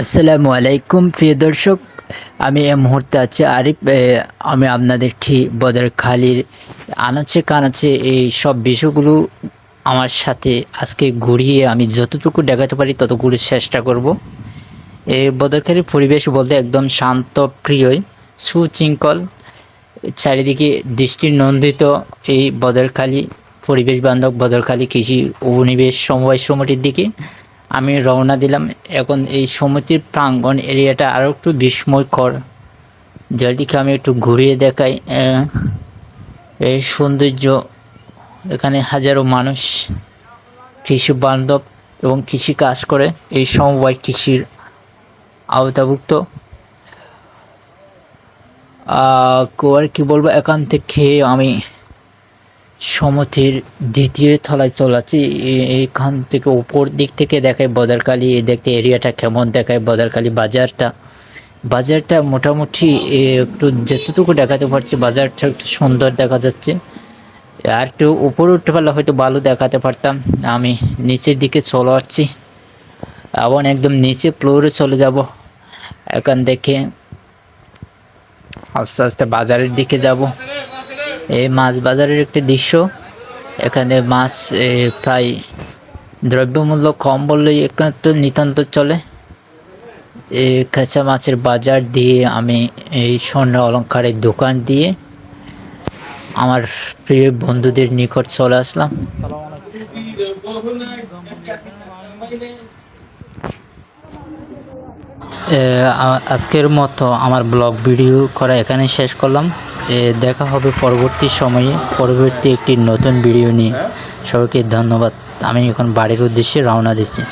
আসসালামু আলাইকুম, প্রিয় দর্শক। আমি এই মুহূর্তে আছি আরিফ। আমি আপনাদেরকে বদরখালির আনাচে কানাচে এই সব বিষয়গুলো আমার সাথে আজকে ঘুরিয়ে আমি যতটুকু দেখাতে পারি ততটুকু চেষ্টা করব। এই বদরখালির পরিবেশ বলতে একদম শান্ত প্রিয়ই সুশৃঙ্খল চারিদিকে দৃষ্টি নন্দিত এই বদরখালি পরিবেশ বান্ধব বদরখালী কৃষি উপনিবেশ সমবায় সমিতির দিকে। আমি রওনা দিলাম। এখন এই সমিতির প্রাঙ্গণ এরিয়াটা আরও একটু বিস্ময়কর। যার দিকে আমি একটু ঘুরিয়ে দেখাই এই সৌন্দর্য। এখানে হাজারো মানুষ, কৃষি বান্ধব এবং কৃষি কাজ করে। এই সমবায় কৃষির আওতাভুক্ত। আর কি বলব? এখান থেকে আমি সমতির দ্বিতীয় তলায় চলাচ্ছি এ- এইখান থেকে উপর দিক থেকে দেখায় বদারকালী দেখতে এরিয়াটা কেমন দেখায় বদারকালী বাজারটা। বাজারটা মোটামুটি একটু যতটুকু দেখাতে পারছি, বাজারটা একটু সুন্দর দেখা যাচ্ছে। আর একটু উপরে উঠতে পারলে হয়তো ভালো দেখাতে পারতাম। আমি নিচের দিকে চলে আসছি। আবার একদম নিচে ফ্লোরে চলে যাব। এখান থেকে আস্তে আস্তে বাজারের দিকে যাব। এই মাছ বাজারের একটি দৃশ্য। এখানে মাছ প্রায় দ্রব্যমূল্য কম বললেই তো নিতান্ত চলে। এই কাঁচা মাছের বাজার দিয়ে আমি এই স্বর্ণ অলংকারের দোকান দিয়ে আমার প্রিয় বন্ধুদের নিকট চলে আসলাম। আজকের মতো আমার ব্লগ ভিডিও করা এখানে শেষ করলাম। দেখা হবে পরবর্তী সময়ে, পরবর্তী একটি নতুন ভিডিও নিয়ে। সবাইকে ধন্যবাদ। আমি এখন বাড়ির উদ্দেশ্যে রওনা দিচ্ছি।